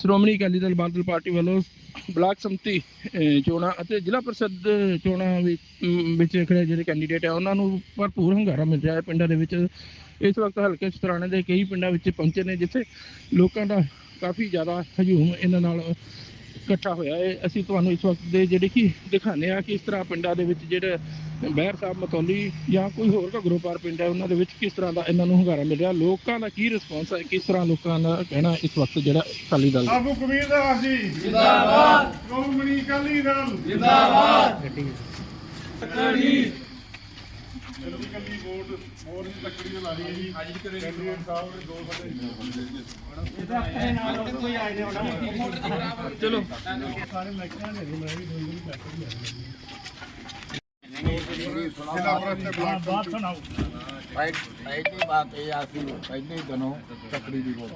Shiromani Akali Dal Badal party ਵੱਲੋਂ block ਸੰਮਤੀ ਚੋਣਾਂ ਅਤੇ ਜ਼ਿਲ੍ਹਾ ਪ੍ਰੀਸ਼ਦ ਚੋਣਾਂ ਵਿੱਚ ਖੜੇ ਜਿਹੜੇ ਕੈਂਡੀਡੇਟ ਆ, ਉਹਨਾਂ ਨੂੰ ਭਰਪੂਰ ਹੁੰਗਾਰਾ ਮਿਲ ਰਿਹਾ ਹੈ ਪਿੰਡਾਂ ਦੇ ਵਿੱਚ। ਇਸ ਵਕਤ ਹਲਕੇ ਸਤਰਾਣੇ ਦੇ ਕਈ ਪਿੰਡਾਂ ਵਿੱਚ ਪਹੁੰਚੇ ਨੇ, ਜਿੱਥੇ ਲੋਕਾਂ ਦਾ ਕਾਫੀ ਜ਼ਿਆਦਾ ਹਜੂਮ ਇਹਨਾਂ ਨਾਲ ਇਕੱਠਾ ਹੋਇਆ। ਹੈ ਅਸੀਂ ਤੁਹਾਨੂੰ ਇਸ ਵਕਤ ਦੇ ਜਿਹੜੇ ਕਿ ਦਿਖਾਉਂਦੇ ਆ ਕਿ ਇਸ ਤਰ੍ਹਾਂ ਪਿੰਡਾਂ ਦੇ ਵਿੱਚ ਜਿਹੜੇ ਬਹਿਰ ਸਾਹਿਬ ਮਤੌਲੀ ਜਾਂ ਕੋਈ ਹੋਰ ਘਗਰੋਪਾਰ ਪਿੰਡ ਹੈ ਉਹਨਾਂ ਦੇ ਵਿੱਚ ਕਿਸ ਤਰ੍ਹਾਂ ਦਾ ਇਹਨਾਂ ਨੂੰ ਹੁੰਗਾਰਾ ਮਿਲ ਰਿਹਾ। ਲੋਕਾਂ ਦਾ ਕੀ ਰਿਸਪੌਂਸ ਹੈ? ਕਿਸ ਤਰ੍ਹਾਂ ਲੋਕਾਂ ਦਾ ਕਹਿਣਾ ਇਸ ਵਕਤ ਜਿਹੜਾ ਅਕਾਲੀ ਦਲ ਦਾ? ਆਬੂ ਕਬੀਰ ਦਾਸ ਜੀ। ਜਿੰਦਾਬਾਦ। ਸ਼੍ਰੋਮਣੀ ਅਕਾਲੀ ਦਲ। ਜਿੰਦਾਬਾਦ। ਤਕੜੀ ਜਲਦੀ ਕੱਲੀ ਵੋਟ ਹੋਰ ਵੀ ਤਕੜੀ ਨਾਲ ਆ ਰਹੀ ਹੈ ਜੀ ਅੱਜ ਕੈਂਡੀਡੇਟ ਸਾਹਿਬ ਦੇ ਦੋ ਬੰਦੇ ਚਲੋ ਸਾਰੇ ਇਲੈਕਸ਼ਨਾਂ ਦੇ ਮੈਂ ਵੀ ਦੋਈ ਨਹੀਂ ਜ਼ਿਲ੍ਹਾ ਪ੍ਰਸ਼ਦ ਬਲਾਕ ਬਾਤ ਸੁਣਾਓ ਪਹਿਲੀ ਬਾਤ ਇਹ ਆ ਕਿ ਪਹਿਲੇ ਦਿਨੋਂ ਚੱਕਰੀ ਦੀ ਵੋਟ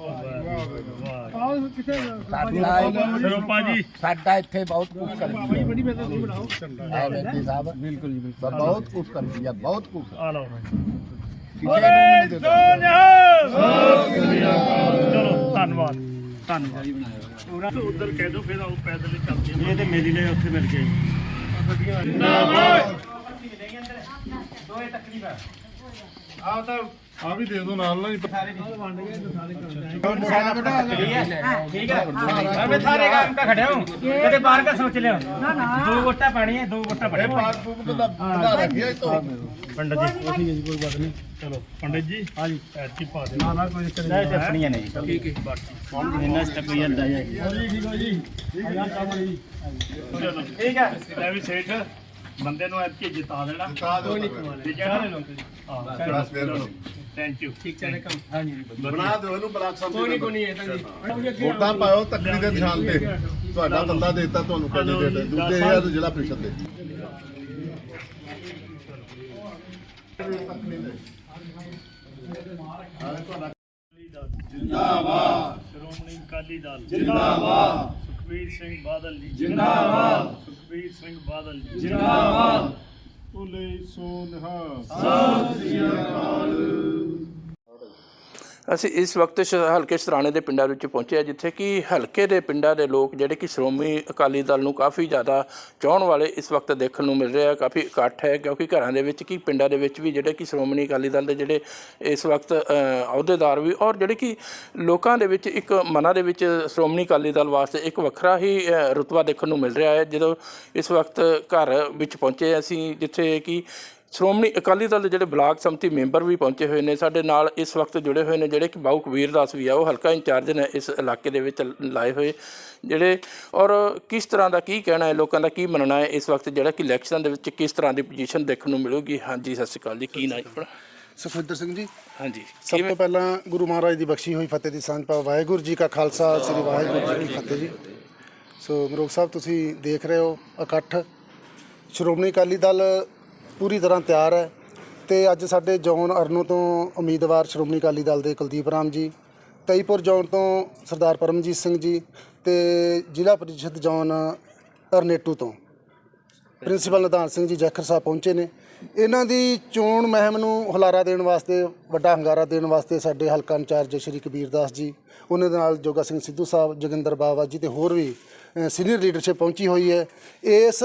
ਆਹ ਕਿੱਥੇ ਸਰੋਪਾ ਜੀ ਸਾਡਾ ਇੱਥੇ ਬਹੁਤ ਕੁਝ ਕਰਦੀ ਹੈ ਬੜੀ ਬਣਾਓ ਹੈ ਸਾਹਿਬ ਬਿਲਕੁਲ ਜੀ ਬਹੁਤ ਕੁਝ ਕਰਦੀ ਹੈ ਬਹੁਤ ਕੁਝ ਆ ਲਓ ਕਿਸੇ ਨੂੰ ਚਲੋ ਧੰਨਵਾਦ। ਧੰਨਵਾਦ ਉਧਰ ਕਹਿ ਦੋ ਫਿਰ ਆਓ ਪੈਦਲ ਚੱਲਦੇ ਇਹ ਤੇ ਮੇਰੀ ਨੇ ਉੱਥੇ ਮਿਲ ਗਏ ਆ ਤਾਂ ਆ ਵੀ ਦੇ ਦੋ ਨਾਲ ਨਾ ਜੀ ਸਾਰੇ ਵੰਡ ਗਏ ਤੇ ਸਾਰੇ ਕਰਦੇ ਆ ਬੇਟਾ ਠੀਕ ਹੈ। ਹਾਂ। ਮੈਂ ਸਾਰੇ ਕੰਮ ਤੇ ਖੜਿਆ ਹੂੰ। ਕਦੇ ਬਾਹਰ ਕਾ ਸੋਚ ਲਿਆ ਨਾ ਨਾ। ਦੋ ਗੋਟਾ ਪਾਣੀ ਹੈ ਦੋ ਗੋਟਾ ਬੜੇ ਪਾਸ ਬੁੱਕ ਦਾ ਬਣਾ ਰੱਖਿਆ ਇਹ ਤੋਂ। ਪੰਡਤ ਜੀ ਠੀਕ ਹੈ ਜੀ ਕੋਈ ਬਾਤ ਨਹੀਂ। ਚਲੋ ਪੰਡਤ ਜੀ। ਹਾਂ ਜੀ। ਐਤਕੀ ਪਾ ਦੇ ਨਾ ਨਾ ਕੋਈ ਚੱਕਰ ਨਹੀਂ। ਚੱਪਣੀਆਂ ਨਹੀਂ ਜੀ। ਠੀਕ ਹੈ। ਬਾਕੀ। ਫੋਨ ਇੰਨਾ ਸਟੈਪ ਹੀ ਅੱਦਾ ਜੀ ਠੀਕ ਹੈ। ਜੀ ਠੀਕ ਹੈ ਠੀਕ ਹੈ ਠੀਕ ਹੈ। ਠੀਕ ਹੈ ਠੀਕ ਹੈ ਬੰਦੇ ਨੂੰ ਐਤਕੀ ਜਿਤਾ ਦੇਣਾ। ਕੋਈ ਨਹੀਂ ਠੀਕ ਹੈ ਨਾ? ਹਾਂ ਚਲੋ ਥੈਂਕ ਯੂ ਠੀਕ ਹੈ ਬਣਾ ਦਿਓ ਇਹਨੂੰ ਬਲਾਕ ਸੰਮਤੀ ਕੋਈ ਨਹੀਂ ਕੋਈ ਨਹੀਂ ਵੋਟਾਂ ਪਾਓ ਤਕੜੀ ਦੇ ਨਿਸ਼ਾਨ ਤੇ। ਤੁਹਾਡਾ ਬੰਦਾ ਦੇਤਾ ਤੁਹਾਨੂੰ ਕੈਂਡੀਡੇਟ ਦੂਜੇ ਇਹ ਆ ਤੇ ਜ਼ਿਲ੍ਹਾ ਪ੍ਰੀਸ਼ਦ ਦੇ। ਜਿੰਦਾਬਾਦ। ਸ਼੍ਰੋਮਣੀ ਅਕਾਲੀ ਦਲ। ਜਿੰਦਾਬਾਦ। ਸੁਖਬੀਰ ਸਿੰਘ ਬਾਦਲ ਜੀ। ਜਿੰਦਾਬਾਦ। ਸੁਖਬੀਰ ਸਿੰਘ ਬਾਦਲ ਜੀ। ਜਿੰਦਾਬਾਦ। ਬੋਲੇ ਸੋ ਨਿਹਾਲ। ਅਸੀਂ ਇਸ ਵਕਤ ਸ਼ ਹਲਕੇ ਸਤਰਾਣੇ ਦੇ ਪਿੰਡਾਂ ਵਿੱਚ ਪਹੁੰਚੇ ਹਾਂ, ਜਿੱਥੇ ਕਿ ਹਲਕੇ ਦੇ ਪਿੰਡਾਂ ਦੇ ਲੋਕ ਜਿਹੜੇ ਕਿ ਸ਼੍ਰੋਮਣੀ ਅਕਾਲੀ ਦਲ ਨੂੰ ਕਾਫੀ ਜ਼ਿਆਦਾ ਚਾਹਣ ਵਾਲੇ ਇਸ ਵਕਤ ਦੇਖਣ ਨੂੰ ਮਿਲ ਰਿਹਾ ਕਾਫੀ ਇਕੱਠ ਹੈ, ਕਿਉਂਕਿ ਘਰਾਂ ਦੇ ਵਿੱਚ ਕੀ ਪਿੰਡਾਂ ਦੇ ਵਿੱਚ ਵੀ ਜਿਹੜੇ ਕਿ ਸ਼੍ਰੋਮਣੀ ਅਕਾਲੀ ਦਲ ਦੇ ਜਿਹੜੇ ਇਸ ਵਕਤ ਅਹੁਦੇਦਾਰ ਵੀ ਔਰ ਜਿਹੜੇ ਕਿ ਲੋਕਾਂ ਦੇ ਵਿੱਚ ਇੱਕ ਮਨਾਂ ਦੇ ਵਿੱਚ ਸ਼੍ਰੋਮਣੀ ਅਕਾਲੀ ਦਲ ਵਾਸਤੇ ਇੱਕ ਵੱਖਰਾ ਹੀ ਰੁਤਬਾ ਦੇਖਣ ਨੂੰ ਮਿਲ ਰਿਹਾ ਹੈ। ਜਦੋਂ ਇਸ ਵਕਤ ਘਰ ਵਿੱਚ ਪਹੁੰਚੇ ਅਸੀਂ, ਜਿੱਥੇ ਕਿ ਸ਼੍ਰੋਮਣੀ ਅਕਾਲੀ ਦਲ ਦੇ ਜਿਹੜੇ ਬਲਾਕ ਸੰਮਤੀ ਮੈਂਬਰ ਵੀ ਪਹੁੰਚੇ ਹੋਏ ਨੇ ਸਾਡੇ ਨਾਲ ਇਸ ਵਕਤ ਜੁੜੇ ਹੋਏ ਨੇ ਜਿਹੜੇ ਕਿ ਬਾਊ ਕਬੀਰ ਦਾਸ ਵੀ ਆ ਉਹ ਹਲਕਾ ਇੰਚਾਰਜ ਨੇ ਇਸ ਇਲਾਕੇ ਦੇ ਵਿੱਚ ਲਾਏ ਹੋਏ ਜਿਹੜੇ ਔਰ ਕਿਸ ਤਰ੍ਹਾਂ ਦਾ ਕੀ ਕਹਿਣਾ ਹੈ ਲੋਕਾਂ ਦਾ ਕੀ ਮੰਨਣਾ ਹੈ ਇਸ ਵਕਤ ਜਿਹੜਾ ਕਿ ਇਲੈਕਸ਼ਨ ਦੇ ਵਿੱਚ ਕਿਸ ਤਰ੍ਹਾਂ ਦੀ ਪੋਜੀਸ਼ਨ ਦੇਖਣ ਨੂੰ ਮਿਲੂਗੀ? ਹਾਂਜੀ ਸਤਿ ਸ਼੍ਰੀ ਅਕਾਲ ਜੀ ਕੀ ਨਾਂ ਜੀ ਆਪਣਾ? ਸੁਖਵਿੰਦਰ ਸਿੰਘ ਜੀ। ਹਾਂਜੀ ਸਭ ਤੋਂ ਪਹਿਲਾਂ ਗੁਰੂ ਮਹਾਰਾਜ ਦੀ ਬਖਸ਼ੀ ਹੋਈ ਫਤਿਹ ਦੀ ਸਾਂਝ ਪਾਓ। ਵਾਹਿਗੁਰੂ ਜੀ ਕਾ ਖਾਲਸਾ ਸ੍ਰੀ ਵਾਹਿਗੁਰੂ ਜੀ ਕੀ ਫਤਿਹ ਜੀ। ਸੋ ਮਰੋਗ ਸਾਹਿਬ ਤੁਸੀਂ ਦੇਖ ਰਹੇ ਹੋ ਇਕੱਠ ਸ਼੍ਰੋਮਣੀ ਅਕਾਲੀ ਦਲ ਪੂਰੀ ਤਰ੍ਹਾਂ ਤਿਆਰ ਹੈ ਤੇ ਅੱਜ ਸਾਡੇ ਜੌਨ ਅਰਨੋ ਤੋਂ ਉਮੀਦਵਾਰ ਸ਼੍ਰੋਮਣੀ ਅਕਾਲੀ ਦਲ ਦੇ ਕੁਲਦੀਪ ਰਾਮ ਜੀ, ਤਈਪੁਰ ਜੌਨ ਤੋਂ ਸਰਦਾਰ ਪਰਮਜੀਤ ਸਿੰਘ ਜੀ ਤੇ ਜ਼ਿਲ੍ਹਾ ਪ੍ਰੀਸ਼ਦ ਜੌਨ ਅਰਨੇਟੂ ਤੋਂ। ਪ੍ਰਿੰਸੀਪਲ ਨਿਧਾਨ ਸਿੰਘ ਜੀ ਜੈਖਰ ਸਾਹਿਬ ਪਹੁੰਚੇ ਨੇ। ਇਹਨਾਂ ਦੀ ਚੋਣ ਮਹਿਮ ਨੂੰ ਹੁਲਾਰਾ ਦੇਣ ਵਾਸਤੇ, ਵੱਡਾ ਹੰਗਾਰਾ ਦੇਣ ਵਾਸਤੇ ਸਾਡੇ ਹਲਕਾ ਇੰਚਾਰਜ ਸ਼੍ਰੀ ਕਬੀਰ ਦਾਸ ਜੀ, ਉਹਨਾਂ ਦੇ ਨਾਲ ਜੋਗਾ ਸਿੰਘ ਸਿੱਧੂ ਸਾਹਿਬ, ਜੋਗਿੰਦਰ ਬਾਵਾ ਜੀ ਤੇ ਹੋਰ ਵੀ ਸੀਨੀਅਰ ਲੀਡਰਸ਼ਿਪ ਪਹੁੰਚੀ ਹੋਈ ਹੈ। ਇਸ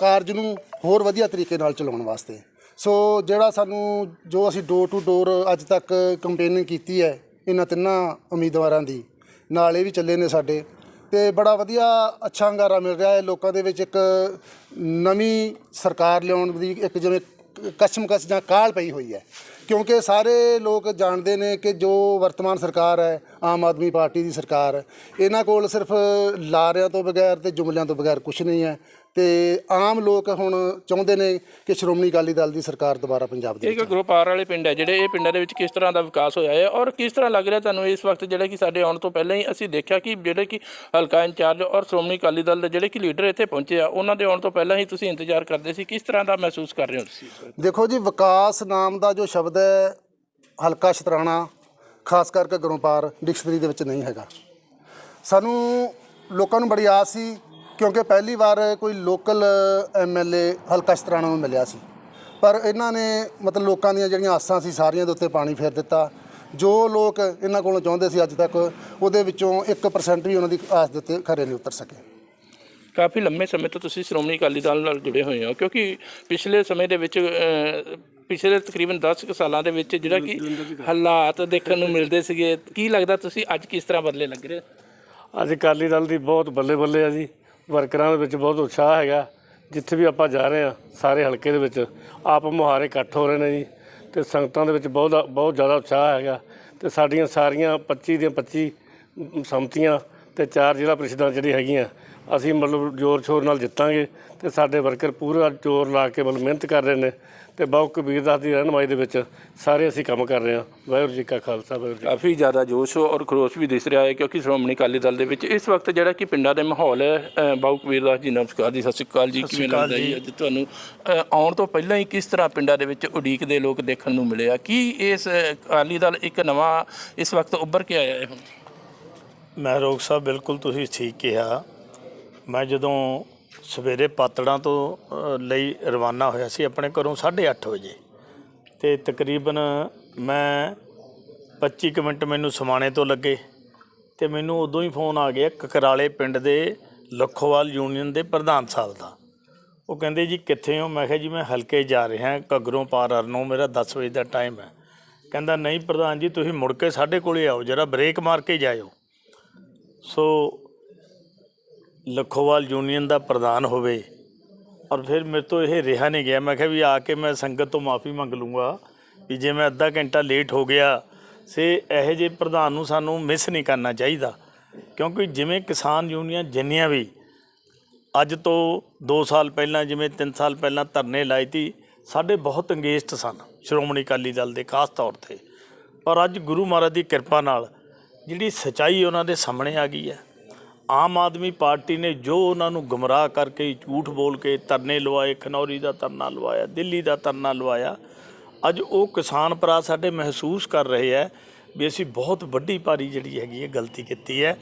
ਕਾਰਜ ਨੂੰ ਹੋਰ ਵਧੀਆ ਤਰੀਕੇ ਨਾਲ ਚਲਾਉਣ ਵਾਸਤੇ। ਸੋ ਜਿਹੜਾ ਸਾਨੂੰ ਜੋ ਅਸੀਂ ਡੋਰ ਟੂ ਡੋਰ ਅੱਜ ਤੱਕ ਕੰਪੇਨਿੰਗ ਕੀਤੀ ਹੈ, ਇਹਨਾਂ ਤਿੰਨਾਂ ਉਮੀਦਵਾਰਾਂ ਦੀ, ਨਾਲ ਇਹ ਵੀ ਚੱਲੇ ਨੇ ਸਾਡੇ। ਤੇ ਬੜਾ ਵਧੀਆ ਅੱਛਾ ਹੰਗਾਰਾ ਮਿਲ ਰਿਹਾ ਹੈ। ਲੋਕਾਂ ਦੇ ਵਿੱਚ ਇੱਕ ਨਵੀਂ ਸਰਕਾਰ ਲਿਆਉਣ ਦੀ ਇੱਕ ਜਿਵੇਂ ਕਸ਼ਮਕਸ਼ ਜਾਂ ਕਾਲ ਪਈ ਹੋਈ ਹੈ। ਕਿਉਂਕਿ ਸਾਰੇ ਲੋਕ ਜਾਣਦੇ ਨੇ ਕਿ ਜੋ ਵਰਤਮਾਨ ਸਰਕਾਰ ਹੈ, ਆਮ ਆਦਮੀ ਪਾਰਟੀ ਦੀ ਸਰਕਾਰ ਇਹਨਾਂ ਕੋਲ ਸਿਰਫ ਲਾਰਿਆਂ ਤੋਂ ਬਗੈਰ ਤੇ ਜੁਮਲਿਆਂ ਤੋਂ ਬਗੈਰ ਕੁਝ ਨਹੀਂ ਹੈ। ਤੇ ਆਮ ਲੋਕ ਹੁਣ ਚਾਹੁੰਦੇ ਨੇ ਕਿ ਸ਼੍ਰੋਮਣੀ ਅਕਾਲੀ ਦਲ ਦੀ ਸਰਕਾਰ ਦੁਬਾਰਾ ਪੰਜਾਬ ਦੇ ਇੱਕ ਗਰੁੱਪਾਰ ਵਾਲੇ ਪਿੰਡ ਹੈ ਜਿਹੜੇ ਇਹ ਪਿੰਡਾਂ ਦੇ ਵਿੱਚ ਕਿਸ ਤਰ੍ਹਾਂ ਦਾ ਵਿਕਾਸ ਹੋਇਆ ਹੈ ਔਰ ਕਿਸ ਤਰ੍ਹਾਂ ਲੱਗ ਰਿਹਾ ਤੁਹਾਨੂੰ ਇਸ ਵਕਤ ਜਿਹੜਾ ਕਿ ਸਾਡੇ ਆਉਣ ਤੋਂ ਪਹਿਲਾਂ ਹੀ ਅਸੀਂ ਦੇਖਿਆ ਕਿ ਜਿਹੜੇ ਕਿ ਹਲਕਾ ਇੰਚਾਰਜ ਔਰ ਸ਼੍ਰੋਮਣੀ ਅਕਾਲੀ ਦਲ ਦੇ ਜਿਹੜੇ ਕਿ ਲੀਡਰ ਇੱਥੇ ਪਹੁੰਚੇ ਆ ਉਹਨਾਂ ਦੇ ਆਉਣ ਤੋਂ ਪਹਿਲਾਂ ਹੀ ਤੁਸੀਂ ਇੰਤਜ਼ਾਰ ਕਰਦੇ ਸੀ ਕਿਸ ਤਰ੍ਹਾਂ ਦਾ ਮਹਿਸੂਸ ਕਰ ਰਹੇ ਹੋ ਤੁਸੀਂ? ਦੇਖੋ ਜੀ ਵਿਕਾਸ ਨਾਮ ਦਾ ਜੋ ਸ਼ਬਦ ਹੈ ਹਲਕਾ ਸ਼ਤਰਾਣਾ ਖਾਸ ਕਰਕੇ ਪਾਰ ਡਿਕਸ਼ਨਰੀ ਦੇ ਵਿੱਚ ਨਹੀਂ ਹੈਗਾ ਸਾਨੂੰ ਲੋਕਾਂ ਨੂੰ ਬੜੀ ਆਸ ਸੀ ਕਿਉਂਕਿ ਪਹਿਲੀ ਵਾਰ ਕੋਈ ਲੋਕਲ ਐਮਐਲਏ ਹਲਕਾ ਸ਼ਤਰਾਣਾ ਨੂੰ ਮਿਲਿਆ ਸੀ। ਪਰ ਇਹਨਾਂ ਨੇ ਮਤਲਬ ਲੋਕਾਂ ਦੀਆਂ ਜਿਹੜੀਆਂ ਆਸਾਂ ਸੀ ਸਾਰੀਆਂ ਦੇ ਉੱਤੇ ਪਾਣੀ ਫੇਰ ਦਿੱਤਾ। ਜੋ ਲੋਕ ਇਹਨਾਂ ਕੋਲੋਂ ਚਾਹੁੰਦੇ ਸੀ ਅੱਜ ਤੱਕ ਉਹਦੇ ਵਿੱਚੋਂ 1% ਵੀ ਉਹਨਾਂ ਦੀ ਆਸ ਦੇ ਉੱਤੇ ਖਰੇ ਨਹੀਂ ਉਤਰ ਸਕੇ। ਕਾਫੀ ਲੰਮੇ ਸਮੇਂ ਤੋਂ ਤੁਸੀਂ ਸ਼੍ਰੋਮਣੀ ਅਕਾਲੀ ਦਲ ਨਾਲ ਜੁੜੇ ਹੋਏ ਹੋ ਕਿਉਂਕਿ ਪਿਛਲੇ ਸਮੇਂ ਦੇ ਵਿੱਚ ਪਿਛਲੇ ਤਕਰੀਬਨ 10 ਕੁ ਸਾਲਾਂ ਦੇ ਵਿੱਚ ਜਿਹੜਾ ਕਿ ਹਾਲਾਤ ਦੇਖਣ ਨੂੰ ਮਿਲਦੇ ਸੀਗੇ। ਕੀ ਲੱਗਦਾ ਤੁਸੀਂ ਅੱਜ ਕਿਸ ਤਰ੍ਹਾਂ ਬਦਲੇ ਲੱਗ ਰਹੇ? ਹੋ? ਅੱਜ ਅਕਾਲੀ ਦਲ ਦੀ ਬਹੁਤ ਬੱਲੇ ਬੱਲੇ ਆ ਜੀ। ਵਰਕਰਾਂ ਦੇ ਵਿੱਚ ਬਹੁਤ ਉਤਸ਼ਾਹ ਹੈਗਾ। ਜਿੱਥੇ ਵੀ ਆਪਾਂ ਜਾ ਰਹੇ ਆ ਸਾਰੇ ਹਲਕੇ ਦੇ ਵਿੱਚ ਆਪ ਮੁਹਾਰੇ ਇਕੱਠ ਹੋ ਰਹੇ ਨੇ ਜੀ ਤੇ ਸੰਗਤਾਂ ਦੇ ਵਿੱਚ ਬਹੁਤ ਬਹੁਤ ਜ਼ਿਆਦਾ ਉਤਸ਼ਾਹ ਹੈਗਾ। ਤੇ ਸਾਡੀਆਂ ਸਾਰੀਆਂ 25 ਦੀਆਂ 25 ਸੰਮਤੀਆਂ ਤੇ ਚਾਰ ਜ਼ਿਲ੍ਹਾ ਪ੍ਰੀਸ਼ਦਾਂ ਜਿਹੜੀ ਹੈਗੀਆਂ ਅਸੀਂ ਮਤਲਬ ਜ਼ੋਰ ਸ਼ੋਰ ਨਾਲ ਜਿੱਤਾਂਗੇ ਤੇ ਸਾਡੇ ਵਰਕਰ ਪੂਰਾ ਜ਼ੋਰ ਲਾ ਕੇ ਮਤਲਬ ਮਿਹਨਤ ਕਰ ਰਹੇ ਨੇ ਤੇ ਬਾਬੂ ਕਬੀਰ ਦਾਸ ਦੀ ਰਹਿਨਮਾਈ ਦੇ ਵਿੱਚ ਸਾਰੇ ਅਸੀਂ ਕੰਮ ਕਰ ਰਹੇ ਹਾਂ। ਵਾਹਿਗੁਰੂ ਜੀ ਕਾ ਖਾਲਸਾ ਵਾਹਿਗੁਰੂ ਜੀ ਕੀ ਕਾਫੀ ਜ਼ਿਆਦਾ ਜੋਸ਼ ਔਰ ਖਰੋਸ਼ ਵੀ ਦਿਸ ਰਿਹਾ ਹੈ ਕਿਉਂਕਿ ਸ਼੍ਰੋਮਣੀ ਅਕਾਲੀ ਦਲ ਦੇ ਵਿੱਚ ਇਸ ਵਕਤ ਜਿਹੜਾ ਕਿ ਪਿੰਡਾਂ ਦੇ ਮਾਹੌਲ ਹੈ ਬਾਊ ਕਬੀਰ ਦਾਸ ਜੀ ਨਮਸਕਾਰ ਜੀ ਸਤਿ ਸ਼੍ਰੀ ਅਕਾਲ ਜੀ ਕਿਵੇਂ ਲੱਗਦਾ ਜੀ? ਅੱਜ ਤੁਹਾਨੂੰ ਆਉਣ ਤੋਂ ਪਹਿਲਾਂ ਹੀ ਕਿਸ ਤਰ੍ਹਾਂ ਪਿੰਡਾਂ ਦੇ ਵਿੱਚ ਉਡੀਕ ਦੇ ਲੋਕ ਦੇਖਣ ਨੂੰ ਮਿਲੇ ਆ? ਕੀ ਇਸ ਅਕਾਲੀ ਦਲ ਇੱਕ ਨਵਾਂ ਇਸ ਵਕਤ ਉੱਭਰ ਕੇ ਆਇਆ ਹੈ ਹੁਣ? ਮਹਿਰੋਗ ਸਾਹਿਬ ਬਿਲਕੁਲ ਤੁਸੀਂ ਠੀਕ ਕਿਹਾ। ਮੈਂ ਜਦੋਂ ਸਵੇਰੇ ਪਾਤੜਾਂ ਤੋਂ ਅ, ਲਈ ਰਵਾਨਾ ਹੋਇਆ ਸੀ ਆਪਣੇ ਘਰੋਂ 8:30 ਵਜੇ ਤੇ ਤਕਰੀਬਨ ਮੈਂ 25 ਕੁ ਮਿੰਟ ਮੈਨੂੰ ਸਮਾਣੇ ਤੋਂ ਲੱਗੇ ਤੇ ਮੈਨੂੰ ਉਦੋਂ ਹੀ ਫੋਨ ਆ ਗਿਆ ਕਕਰਾਲੇ ਪਿੰਡ ਦੇ ਲੱਖੋਵਾਲ ਯੂਨੀਅਨ ਦੇ ਪ੍ਰਧਾਨ ਸਾਹਿਬ ਦਾ। ਉਹ ਕਹਿੰਦੇ ਜੀ ਕਿੱਥੇ ਹੋ? ਮੈਂ ਕਿਹਾ ਜੀ ਮੈਂ ਹਲਕੇ ਜਾ ਰਿਹਾ ਘੱਗਰੋਂ ਪਾਰ ਅਰਨੋਂ ਮੇਰਾ 10 ਵਜੇ ਦਾ ਟਾਈਮ ਹੈ। ਕਹਿੰਦਾ ਨਹੀਂ ਪ੍ਰਧਾਨ ਜੀ ਤੁਸੀਂ ਮੁੜ ਕੇ ਸਾਡੇ ਕੋਲੇ ਆਓ ਜਰਾ ਬ੍ਰੇਕ ਮਾਰ ਕੇ ਜਾਇਓ। ਸੋ ਲਖੋਵਾਲ ਯੂਨੀਅਨ ਦਾ ਪ੍ਰਧਾਨ ਹੋਵੇ ਔਰ ਫਿਰ ਮੇਰੇ ਤੋਂ ਇਹ ਰਿਹਾ ਨਹੀਂ ਗਿਆ। ਮੈਂ ਕਿਹਾ ਵੀ ਆ ਕੇ ਮੈਂ ਸੰਗਤ ਤੋਂ ਮਾਫੀ ਮੰਗ ਲੂੰਗਾ ਵੀ ਜੇ ਮੈਂ ਅੱਧਾ ਘੰਟਾ ਲੇਟ ਹੋ ਗਿਆ, ਸੇ ਇਹੋ ਜਿਹੇ ਪ੍ਰਧਾਨ ਨੂੰ ਸਾਨੂੰ ਮਿਸ ਨਹੀਂ ਕਰਨਾ ਚਾਹੀਦਾ। ਕਿਉਂਕਿ ਜਿਵੇਂ ਕਿਸਾਨ ਯੂਨੀਅਨ ਜਿੰਨੀਆਂ ਵੀ ਅੱਜ ਤੋਂ 2 ਸਾਲ ਪਹਿਲਾਂ, ਜਿਵੇਂ 3 ਸਾਲ ਪਹਿਲਾਂ ਧਰਨੇ ਲਾਏ ਤੀ ਸਾਡੇ ਬਹੁਤ ਅੰਗੇਜਟ ਸਨ ਸ਼੍ਰੋਮਣੀ ਅਕਾਲੀ ਦਲ ਦੇ, ਖਾਸ ਤੌਰ ਤੇ। ਪਰ ਅੱਜ ਗੁਰੂ ਮਹਾਰਾਜ ਦੀ ਕਿਰਪਾ ਨਾਲ ਜਿਹੜੀ ਸਚਾਈ ਉਹਨਾਂ ਦੇ ਸਾਹਮਣੇ ਆ ਗਈ ਹੈ। ਆਮ ਆਦਮੀ ਪਾਰਟੀ ਨੇ ਜੋ ਉਹਨਾਂ ਨੂੰ ਗੁੰਮਰਾਹ ਕਰਕੇ ਝੂਠ ਬੋਲ ਕੇ ਧਰਨੇ ਲਵਾਏ, ਖਨੌਰੀ ਦਾ ਧਰਨਾ ਲਵਾਇਆ, ਦਿੱਲੀ ਦਾ ਧਰਨਾ ਲਵਾਇਆ, ਅੱਜ ਉਹ ਕਿਸਾਨ ਭਰਾ ਸਾਡੇ ਮਹਿਸੂਸ ਕਰ ਰਹੇ ਹੈ ਵੀ ਅਸੀਂ ਬਹੁਤ ਵੱਡੀ ਭਾਰੀ ਜਿਹੜੀ ਹੈਗੀ ਹੈ, ਗਲਤੀ ਕੀਤੀ ਹੈ।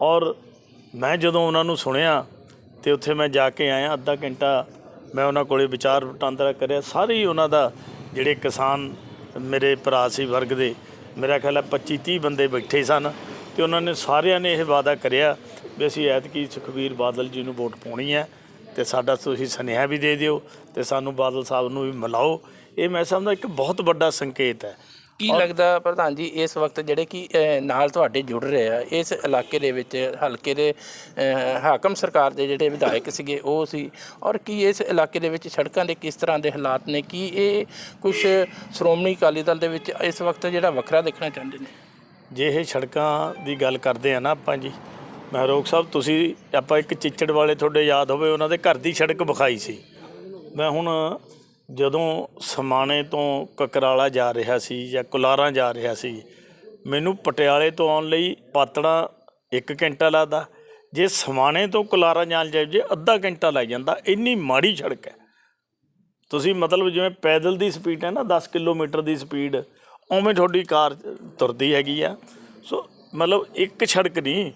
ਔਰ ਮੈਂ ਜਦੋਂ ਉਹਨਾਂ ਨੂੰ ਸੁਣਿਆ ਤੇ ਉੱਥੇ ਮੈਂ ਜਾ ਕੇ ਆਇਆ, ਅੱਧਾ ਘੰਟਾ ਮੈਂ ਉਹਨਾਂ ਕੋਲੇ ਵਿਚਾਰ ਵਟਾਂਦਰਾ ਕਰਿਆ, ਸਾਰੇ ਹੀ ਉਹਨਾਂ ਦਾ ਜਿਹੜੇ ਕਿਸਾਨ ਮੇਰੇ ਭਰਾ ਸੀ ਵਰਗ ਦੇ, ਮੇਰਾ ਖਿਆਲ ਹੈ 25 30 ਬੰਦੇ ਬੈਠੇ ਸਨ ਤੇ ਉਹਨਾਂ ਨੇ ਸਾਰਿਆਂ ਨੇ ਇਹ ਵਾਅਦਾ ਕਰਿਆ ਵੀ ਅਸੀਂ ਐਤਕੀ ਸੁਖਬੀਰ ਬਾਦਲ ਜੀ ਨੂੰ ਵੋਟ ਪਾਉਣੀ ਹੈ ਤੇ ਸਾਡਾ ਤੁਸੀਂ ਸੁਨੇਹਾ ਵੀ ਦੇ ਦਿਓ ਤੇ ਸਾਨੂੰ ਬਾਦਲ ਸਾਹਿਬ ਨੂੰ ਵੀ ਮਿਲਾਓ। ਇਹ ਮੈਂ ਸਮਝਦਾ ਇੱਕ ਬਹੁਤ ਵੱਡਾ ਸੰਕੇਤ ਹੈ। ਕੀ ਲੱਗਦਾ ਪ੍ਰਧਾਨ ਜੀ ਇਸ ਵਕਤ ਜਿਹੜੇ ਕਿ ਨਾਲ ਤੁਹਾਡੇ ਜੁੜ ਰਹੇ ਆ ਇਸ ਇਲਾਕੇ ਦੇ ਵਿੱਚ ਹਲਕੇ ਦੇ ਹਾਕਮ ਸਰਕਾਰ ਦੇ ਜਿਹੜੇ ਵਿਧਾਇਕ ਸੀਗੇ ਉਹ ਸੀ। ਔਰ ਕੀ ਇਸ ਇਲਾਕੇ ਦੇ ਵਿੱਚ ਸੜਕਾਂ ਦੇ ਕਿਸ ਤਰ੍ਹਾਂ ਦੇ ਹਾਲਾਤ ਨੇ? ਕੀ ਇਹ ਕੁਝ ਸ਼੍ਰੋਮਣੀ ਅਕਾਲੀ ਦਲ ਦੇ ਵਿੱਚ ਇਸ ਵਕਤ ਜਿਹੜਾ ਵੱਖਰਾ ਦੇਖਣਾ ਚਾਹੁੰਦੇ ਨੇ? ਜੇ ਇਹ ਸੜਕਾਂ ਦੀ ਗੱਲ ਕਰਦੇ ਆ ਨਾ ਆਪਾਂ ਜੀ ਮਹਿਰੋਗ ਸਾਹਿਬ, ਤੁਸੀਂ ਆਪਾਂ ਇੱਕ ਚਿੱਚੜ ਵਾਲੇ ਤੁਹਾਡੇ ਯਾਦ ਹੋਵੇ, ਉਹਨਾਂ ਦੇ ਘਰ ਦੀ ਸੜਕ ਵਿਖਾਈ ਸੀ। ਮੈਂ ਹੁਣ ਜਦੋਂ ਸਮਾਣੇ ਤੋਂ ਕਕਰਾਲਾ ਜਾ ਰਿਹਾ ਸੀ ਜਾਂ ਕੁਲਾਰਾਂ ਜਾ ਰਿਹਾ ਸੀ, ਮੈਨੂੰ ਪਟਿਆਲੇ ਤੋਂ ਆਉਣ ਲਈ ਪਾਤੜਾ 1 ਘੰਟਾ ਲੱਗਦਾ। ਜੇ ਸਮਾਣੇ ਤੋਂ ਕੁਲਾਰਾਂ ਜਾਣ ਜਾਏ, ਜੇ ਅੱਧਾ ਘੰਟਾ ਲੱਗ ਜਾਂਦਾ, ਇੰਨੀ ਮਾੜੀ ਸੜਕ ਹੈ। ਤੁਸੀਂ ਮਤਲਬ ਜਿਵੇਂ ਪੈਦਲ ਦੀ ਸਪੀਡ ਹੈ ਨਾ 10 ਕਿਲੋਮੀਟਰ ਦੀ ਸਪੀਡ, ਉਵੇਂ ਤੁਹਾਡੀ ਕਾਰ ਤੁਰਦੀ ਹੈਗੀ ਆ। ਸੋ ਮਤਲਬ ਇੱਕ ਸੜਕ ਨਹੀਂ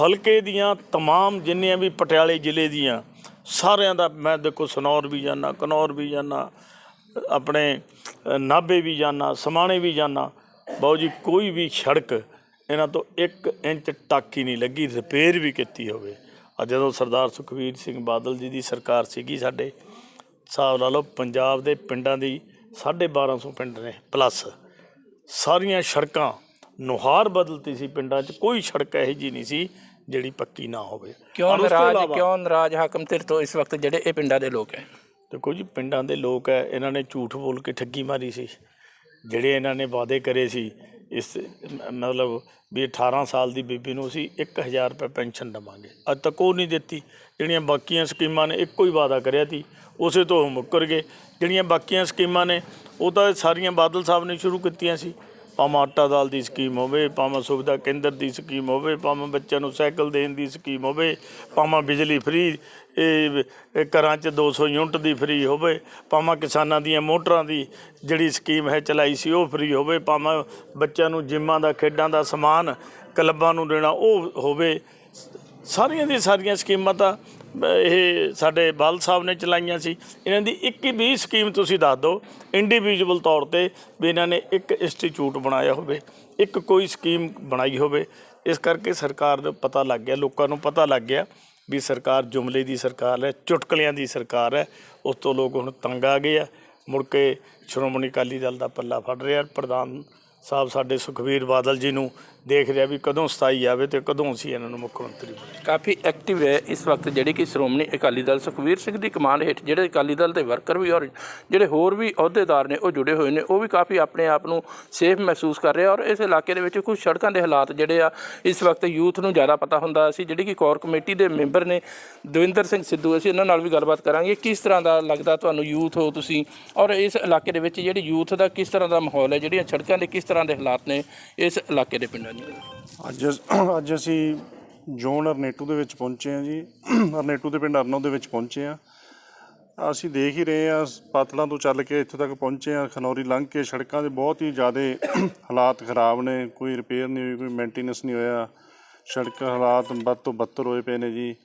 ਹਲਕੇ ਦੀਆਂ तमाम ਜਿੰਨੀਆਂ ਵੀ ਪਟਿਆਲੇ ਜ਼ਿਲ੍ਹੇ ਦੀਆਂ ਸਾਰਿਆਂ ਦਾ ਮੈਂ ਦੇਖੋ ਸਨੌਰ ਵੀ ਜਾਣਾ ਕਨੌਰ ਵੀ ਜਾਣਾ ਆਪਣੇ ਅ, ਨਾਭੇ ਵੀ ਜਾਣਾ ਸਮਾਣੇ ਵੀ ਜਾਣਾ ਬਾਊ ਜੀ ਕੋਈ ਵੀ ਸੜਕ ਇਹਨਾਂ ਤੋਂ 1 ਇੰਚ ਤੱਕ ਹੀ ਨਹੀਂ ਲੱਗੀ ਰਿਪੇਅਰ ਵੀ ਕੀਤੀ ਹੋਵੇ ਆ ਜਦੋਂ ਸਰਦਾਰ ਸੁਖਬੀਰ ਸਿੰਘ ਬਾਦਲ ਜੀ ਦੀ ਸਰਕਾਰ ਸੀਗੀ ਸਾਡੇ ਹਿਸਾਬ ਲਾ ਲਓ ਪੰਜਾਬ ਦੇ ਪਿੰਡਾਂ ਦੀ 1250 ਪਿੰਡ ਨੇ ਪਲੱਸ ਸਾਰੀਆਂ ਸੜਕਾਂ ਨੁਹਾਰ ਬਦਲਤੀ ਸੀ ਪਿੰਡਾਂ 'ਚ ਕੋਈ ਸੜਕ ਇਹੋ ਜੀ ਨਹੀਂ ਸੀ ਜਿਹੜੀ ਪੱਕੀ ਨਾ ਹੋਵੇ। ਕਿਉਂ ਔਰ ਉਸ ਤੋਂ ਨਾਰਾਜ਼ ਇਲਾਵਾ- ਕਿਉਂ ਨਾਰਾਜ਼ ਹਾਕਮ ਧਿਰ ਤੋਂ ਇਸ ਵਕਤ ਜਿਹੜੇ ਇਹ ਪਿੰਡਾਂ ਦੇ ਲੋਕ ਹੈ? ਦੇਖੋ ਜੀ ਪਿੰਡਾਂ ਦੇ ਲੋਕ ਹੈ ਇਹਨਾਂ ਨੇ ਝੂਠ ਬੋਲ ਕੇ ਠੱਗੀ ਮਾਰੀ ਸੀ। ਜਿਹੜੇ ਇਹਨਾਂ ਨੇ ਵਾਅਦੇ ਕਰੇ ਸੀ ਇਸ ਮ- ਮਤਲਬ ਵੀ 18 ਸਾਲ ਦੀ ਬੀਬੀ ਨੂੰ ਅਸੀਂ 1000 ਰੁਪਏ ਪੈਨਸ਼ਨ ਦੇਵਾਂਗੇ। ਅੱਜ ਤੱਕ ਉਹ ਨਹੀਂ ਦਿੱਤੀ। ਜਿਹੜੀਆਂ ਬਾਕੀਆਂ ਸਕੀਮਾਂ ਨੇ ਇੱਕੋ ਹੀ ਵਾਅਦਾ ਕਰਿਆ ਸੀ। ਉਸੇ ਤੋਂ ਉਹ ਮੁੱਕਰ ਗਏ। ਜਿਹੜੀਆਂ ਬਾਕੀਆਂ ਸਕੀਮਾਂ ਨੇ ਉਹ ਤਾਂ ਸਾਰੀਆਂ ਬਾਦਲ ਸਾਹਿਬ ਨੇ ਸ਼ੁਰੂ ਕੀਤੀਆਂ ਸੀ। ਭਾਵੇਂ ਆਟਾ ਦਾਲ ਦੀ ਸਕੀਮ ਹੋਵੇ, ਭਾਵੇਂ ਸੁਵਿਧਾ ਕੇਂਦਰ ਦੀ ਸਕੀਮ ਹੋਵੇ, ਭਾਵੇਂ ਬੱਚਿਆਂ ਨੂੰ ਸਾਈਕਲ ਦੇਣ ਦੀ ਸਕੀਮ ਹੋਵੇ, ਭਾਵੇਂ ਬਿਜਲੀ ਫ੍ਰੀ, ਇਹ ਘਰਾਂ 'ਚ 200 ਯੂਨਿਟ ਦੀ ਫ੍ਰੀ ਹੋਵੇ, ਭਾਵੇਂ ਕਿਸਾਨਾਂ ਦੀਆਂ ਮੋਟਰਾਂ ਦੀ ਜਿਹੜੀ ਸਕੀਮ ਹੈ ਚਲਾਈ ਸੀ ਉਹ ਫ੍ਰੀ ਹੋਵੇ, ਭਾਵੇਂ ਬੱਚਿਆਂ ਨੂੰ ਜਿੰਮਾਂ ਦਾ, ਖੇਡਾਂ ਦਾ ਸਮਾਨ, ਕਲੱਬਾਂ ਨੂੰ ਦੇਣਾ ਉਹ ਹੋਵੇ, ਸਾਰੀਆਂ ਦੀ ਸਾਰੀਆਂ ਸਕੀਮਾਂ ਤਾਂ ਇਹ ਸਾਡੇ ਬਾਲ ਸਾਹਿਬ ਨੇ ਚਲਾਈਆਂ ਸੀ। ਇਹਨਾਂ ਦੀ ਇੱਕ ਹੀ ਵੀ ਸਕੀਮ ਤੁਸੀਂ ਦੱਸ ਦਿਓ ਇੰਡੀਵਿਜੂਅਲ ਤੌਰ ਤੇ ਵੀ ਇਹਨਾਂ ਨੇ ਇੱਕ ਇੰਸਟੀਚਿਊਟ ਬਣਾਇਆ ਹੋਵੇ, ਇੱਕ ਕੋਈ ਸਕੀਮ ਬਣਾਈ ਹੋਵੇ। ਇਸ ਕਰਕੇ ਸਰਕਾਰ ਦਾ ਪਤਾ ਲੱਗ ਗਿਆ, ਲੋਕਾਂ ਨੂੰ ਪਤਾ ਲੱਗ ਗਿਆ ਵੀ ਸਰਕਾਰ ਜੁਮਲੇ ਦੀ ਸਰਕਾਰ ਹੈ, ਚੁਟਕਲਿਆਂ ਦੀ ਸਰਕਾਰ ਹੈ। ਉਸ ਤੋਂ ਲੋਕ ਹੁਣ ਤੰਗ ਆ ਗਏ ਆ। ਮੁੜ ਕੇ ਸ਼੍ਰੋਮਣੀ ਅਕਾਲੀ ਦਲ ਦਾ ਪੱਲਾ ਫੜ ਰਿਹਾ, ਪ੍ਰਧਾਨ ਸਾਹਿਬ ਸਾਡੇ ਸੁਖਬੀਰ ਬਾਦਲ ਜੀ ਨੂੰ ਦੇਖ ਰਿਹਾ ਵੀ ਕਦੋਂ ਸਤਾਈ ਆਵੇ ਤੇ ਕਦੋਂ ਅਸੀਂ ਇਹਨਾਂ ਨੂੰ ਮੁੱਖ ਮੰਤਰੀ ਕਾਫੀ ਐਕਟਿਵ ਹੈ ਇਸ ਵਕਤ ਜਿਹੜੀ ਕਿ ਸ਼੍ਰੋਮਣੀ ਅਕਾਲੀ ਦਲ ਸੁਖਵੀਰ ਸਿੰਘ ਦੀ ਕਮਾਂਡ ਹੇਠ ਜਿਹੜੇ ਅਕਾਲੀ ਦਲ ਦੇ ਵਰਕਰ ਵੀ ਔਰ ਜਿਹੜੇ ਹੋਰ ਵੀ ਅਹੁਦੇਦਾਰ ਨੇ ਉਹ ਜੁੜੇ ਹੋਏ ਨੇ, ਉਹ ਵੀ ਕਾਫੀ ਆਪਣੇ ਆਪ ਨੂੰ ਸੇਫ ਮਹਿਸੂਸ ਕਰ ਰਹੇ ਆ ਔਰ ਇਸ ਇਲਾਕੇ ਦੇ ਵਿੱਚ ਕੁਝ ਸੜਕਾਂ ਦੇ ਹਾਲਾਤ ਜਿਹੜੇ ਆ, ਇਸ ਵਕਤ ਯੂਥ ਨੂੰ ਜ਼ਿਆਦਾ ਪਤਾ ਹੁੰਦਾ ਸੀ। ਜਿਹੜੀ ਕਿ ਕੋਰ ਕਮੇਟੀ ਦੇ ਮੈਂਬਰ ਨੇ ਦਵਿੰਦਰ ਸਿੰਘ ਸਿੱਧੂ, ਅਸੀਂ ਇਹਨਾਂ ਨਾਲ ਵੀ ਗੱਲਬਾਤ ਕਰਾਂਗੇ। ਕਿਸ ਤਰ੍ਹਾਂ ਦਾ ਲੱਗਦਾ ਤੁਹਾਨੂੰ ਯੂਥ ਹੋ ਤੁਸੀਂ ਔਰ ਇਸ ਇਲਾਕੇ ਦੇ ਵਿੱਚ ਜਿਹੜੀ ਯੂਥ ਦਾ ਕਿਸ ਤਰ੍ਹਾਂ ਦਾ ਮਾਹੌਲ ਹੈ, ਜਿਹੜੀਆਂ ਸੜਕਾਂ ਦੇ ਕਿਸ ਤਰ੍ਹਾਂ ਦੇ ਹਾਲਾਤ ਨੇ ਇਸ ਇਲਾਕੇ ਦੇ ਪਿੰਡਾਂ ਦੇ। ਅੱਜ ਅੱਜ ਅਸੀਂ ਜ਼ੋਨ ਅਰਨੇਟੂ ਦੇ ਵਿੱਚ ਪਹੁੰਚੇ ਹਾਂ ਜੀ। ਅਰਨੇਟੂ ਦੇ ਪਿੰਡ ਅਰਨੋ ਦੇ ਵਿੱਚ ਪਹੁੰਚੇ ਹਾਂ। ਅਸੀਂ ਦੇਖ ਹੀ ਰਹੇ ਹਾਂ, ਪਾਤਲਾਂ ਤੋਂ ਚੱਲ ਕੇ ਇੱਥੇ ਤੱਕ ਪਹੁੰਚੇ ਹਾਂ। ਖਨੌਰੀ ਲੰਘ ਕੇ ਸੜਕਾਂ ਦੇ ਬਹੁਤ ਹੀ ਜ਼ਿਆਦਾ ਹਾਲਾਤ ਖਰਾਬ ਨੇ। ਕੋਈ ਰਿਪੇਅਰ ਨਹੀਂ ਹੋਈ, ਕੋਈ ਮੇਨਟੇਨੈਂਸ ਨਹੀਂ ਹੋਇਆ। ਸੜਕ ਹਾਲਾਤ ਬਦ ਤੋਂ ਬਦਤਰ ਹੋਏ ਪਏ ਨੇ ਜੀ।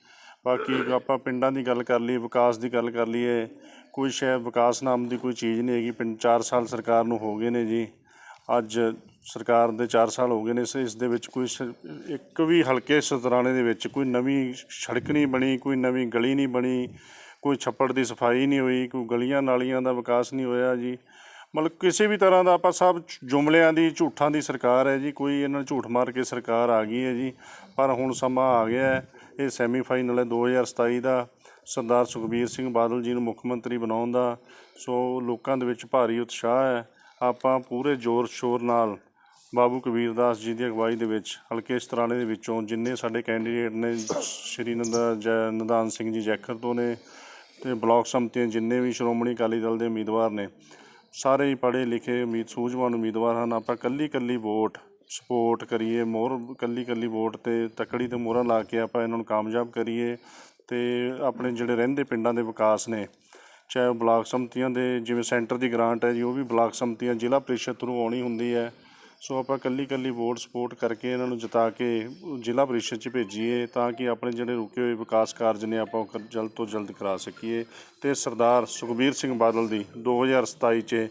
ਬਾਕੀ ਆਪਾਂ ਪਿੰਡਾਂ ਦੀ ਗੱਲ ਕਰ ਲਈਏ, ਵਿਕਾਸ ਦੀ ਗੱਲ ਕਰ ਲਈਏ, ਕੋਈ ਸ਼ਾਇਦ ਵਿਕਾਸ ਨਾਮ ਦੀ ਕੋਈ ਚੀਜ਼ ਨਹੀਂ ਹੈਗੀ। ਪਿੰਡ 4 ਸਾਲ ਸਰਕਾਰ ਨੂੰ ਹੋ ਗਏ ਨੇ ਜੀ। ਅੱਜ ਸਰਕਾਰ ਦੇ 4 ਸਾਲ ਹੋ ਗਏ ਨੇ ਇਸ ਇਸ ਦੇ ਵਿੱਚ ਕੋਈ ਸ- ਇੱਕ ਵੀ ਹਲਕੇ ਸਤਰਾਣੇ ਦੇ ਵਿੱਚ ਕੋਈ ਨਵੀਂ ਸੜਕ ਨਹੀਂ ਬਣੀ, ਕੋਈ ਨਵੀਂ ਗਲੀ ਨਹੀਂ ਬਣੀ, ਕੋਈ ਛੱਪੜ ਦੀ ਸਫ਼ਾਈ ਨਹੀਂ ਹੋਈ, ਕੋਈ ਗਲੀਆਂ ਨਾਲੀਆਂ ਦਾ ਵਿਕਾਸ ਨਹੀਂ ਹੋਇਆ ਜੀ। ਮਤਲਬ ਕਿਸੇ ਵੀ ਤਰ੍ਹਾਂ ਦਾ ਆਪਾਂ ਸਭ ਜੁਮਲਿਆਂ ਦੀ, ਝੂਠਾਂ ਦੀ ਸਰਕਾਰ ਹੈ ਜੀ, ਕੋਈ ਇਹਨਾਂ ਨੂੰ ਝੂਠ ਮਾਰ ਕੇ ਸਰਕਾਰ ਆ ਗਈ ਹੈ ਜੀ। ਪਰ ਹੁਣ ਸਮਾਂ ਆ ਗਿਆ ਹੈ, ਇਹ ਸੈਮੀਫਾਈਨਲ ਹੈ 2027 ਦਾ, ਸਰਦਾਰ ਸੁਖਬੀਰ ਸਿੰਘ ਬਾਦਲ ਜੀ ਨੂੰ ਮੁੱਖ ਮੰਤਰੀ ਬਣਾਉਣ ਦਾ। ਸੋ ਲੋਕਾਂ ਦੇ ਵਿੱਚ ਭਾਰੀ ਉਤਸ਼ਾਹ ਹੈ। ਆਪਾਂ ਪੂਰੇ ਜ਼ੋਰ ਸ਼ੋਰ ਨਾਲ ਬਾਬੂ ਕਬੀਰ ਦਾਸ ਜੀ ਦੀ ਅਗਵਾਈ ਦੇ ਵਿੱਚ, ਹਲਕੇ ਸਤਰਾਣੇ ਦੇ ਵਿੱਚੋਂ ਜਿੰਨੇ ਸਾਡੇ ਕੈਂਡੀਡੇਟ ਨੇ, ਸ਼੍ਰੀ ਨੰਦਾ, ਜੈ ਨਿਧਾਨ ਸਿੰਘ ਜੀ ਜੈਖਰ ਤੋਂ ਨੇ ਤੇ ਬਲਾਕ ਸੰਮਤੀਆਂ ਜਿੰਨੇ ਵੀ ਸ਼੍ਰੋਮਣੀ ਅਕਾਲੀ ਦਲ ਦੇ ਉਮੀਦਵਾਰ ਨੇ, ਸਾਰੇ ਹੀ ਪੜ੍ਹੇ ਲਿਖੇ ਉਮੀਦ, ਸੂਝਵਾਨ ਉਮੀਦਵਾਰ ਹਨ। ਆਪਾਂ ਕੱਲੀ ਕੱਲੀ ਵੋਟ ਸਪੋਰਟ ਕਰੀਏ ਮੋਹਰ ਕੱਲੀ ਕੱਲੀ ਵੋਟ ਤੇ ਤਕੜੀ ਤੇ ਮੋਹਰਾਂ ਲਾ ਕੇ ਆਪਾਂ ਇਹਨਾਂ ਨੂੰ ਕਾਮਯਾਬ ਕਰੀਏ ਤੇ ਆਪਣੇ ਜਿਹੜੇ ਰਹਿੰਦੇ ਪਿੰਡਾਂ ਦੇ ਵਿਕਾਸ ਨੇ ਚਾਹੇ ਉਹ ਬਲਾਕ ਸੰਮਤੀਆਂ ਦੇ, ਜਿਵੇਂ ਸੈਂਟਰ ਦੀ ਗ੍ਰਾਂਟ ਹੈ ਜੀ, ਉਹ ਵੀ ਬਲਾਕ ਸੰਮਤੀਆਂ ਜ਼ਿਲ੍ਹਾ ਪ੍ਰੀਸ਼ਦ ਥਰੂ ਆਉਣੀ ਹੁੰਦੀ ਹੈ। ਸੋ ਆਪਾਂ ਕੱਲੀ ਕੱਲੀ ਵੋਟ ਸਪੋਰਟ ਕਰਕੇ ਇਹਨਾਂ ਨੂੰ ਜਿਤਾ ਕੇ ਜ਼ਿਲ੍ਹਾ ਪ੍ਰੀਸ਼ਦ 'ਚ ਭੇਜੀਏ ਤਾਂ ਕਿ ਆਪਣੇ ਜਿਹੜੇ ਰੁਕੇ ਹੋਏ ਵਿਕਾਸ ਕਾਰਜ ਨੇ ਆਪਾਂ ਉਹ ਕਰ- ਜਲਦ ਤੋਂ ਜਲਦ ਕਰਾ ਸਕੀਏ ਤੇ ਸਰਦਾਰ ਸੁਖਬੀਰ ਸਿੰਘ ਬਾਦਲ ਦੀ 2027 'ਚ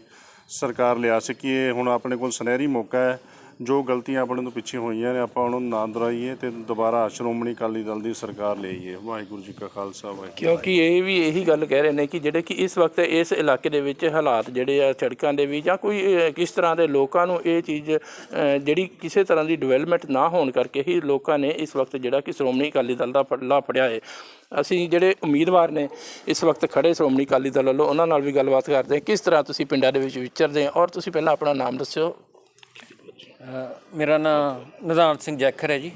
ਸਰਕਾਰ ਲਿਆ ਸਕੀਏ। ਹੁਣ ਆਪਣੇ ਕੋਲ ਸੁਨਹਿਰੀ ਮੌਕਾ ਹੈ। ਜੋ ਗਲਤੀਆਂ ਆਪਣੇ ਤੋਂ ਪਿੱਛੇ ਹੋਈਆਂ ਨੇ, ਆਪਾਂ ਉਹਨਾਂ ਨੂੰ ਨਾ ਦੁਹਰਾਈਏ ਤੇ ਦੁਬਾਰਾ ਸ਼੍ਰੋਮਣੀ ਅਕਾਲੀ ਦਲ ਦੀ ਸਰਕਾਰ ਲਿਆਈਏ ਵਾਹਿਗੁਰੂ ਜੀ ਕਾ ਖਾਲਸਾ, ਵਾਹਿਗੁਰੂ ਕਿਉਂਕਿ ਇਹ ਵੀ ਇਹੀ ਗੱਲ ਕਹਿ ਰਹੇ ਨੇ ਕਿ ਜਿਹੜੇ ਕਿ ਇਸ ਵਕਤ ਇਸ ਇਲਾਕੇ ਦੇ ਵਿੱਚ ਹਾਲਾਤ ਜਿਹੜੇ ਆ ਸੜਕਾਂ ਦੇ ਵੀ ਜਾਂ ਕੋਈ ਕਿਸ ਤਰ੍ਹਾਂ ਦੇ ਲੋਕਾਂ ਨੂੰ ਇਹ ਚੀਜ਼ ਜਿਹੜੀ ਕਿਸੇ ਤਰ੍ਹਾਂ ਦੀ ਡਿਵੈਲਪਮੈਂਟ ਨਾ ਹੋਣ ਕਰਕੇ ਹੀ ਲੋਕਾਂ ਨੇ ਇਸ ਵਕਤ ਜਿਹੜਾ ਕਿ ਸ਼੍ਰੋਮਣੀ ਅਕਾਲੀ ਦਲ ਦਾ ਪੱਲਾ ਫੜਿਆ ਹੈ। ਅਸੀਂ ਜਿਹੜੇ ਉਮੀਦਵਾਰ ਨੇ ਇਸ ਵਕਤ ਖੜੇ ਸ਼੍ਰੋਮਣੀ ਅਕਾਲੀ ਦਲ ਵੱਲੋਂ, ਉਹਨਾਂ ਨਾਲ ਵੀ ਗੱਲਬਾਤ ਕਰਦੇ ਹਾਂ। ਕਿਸ ਤਰ੍ਹਾਂ ਤੁਸੀਂ ਪਿੰਡਾਂ ਦੇ ਵਿੱਚ ਵਿਚਰਦੇ ਹੋ? ਔਰ ਤੁਸੀਂ ਪਹਿਲਾਂ ਆਪਣਾ ਨਾਮ ਦੱਸਿਓ। ਮੇਰਾ ਨਾਮ ਨਿਧਾਨ ਸਿੰਘ ਜੈਖਰ ਹੈ ਜੀ।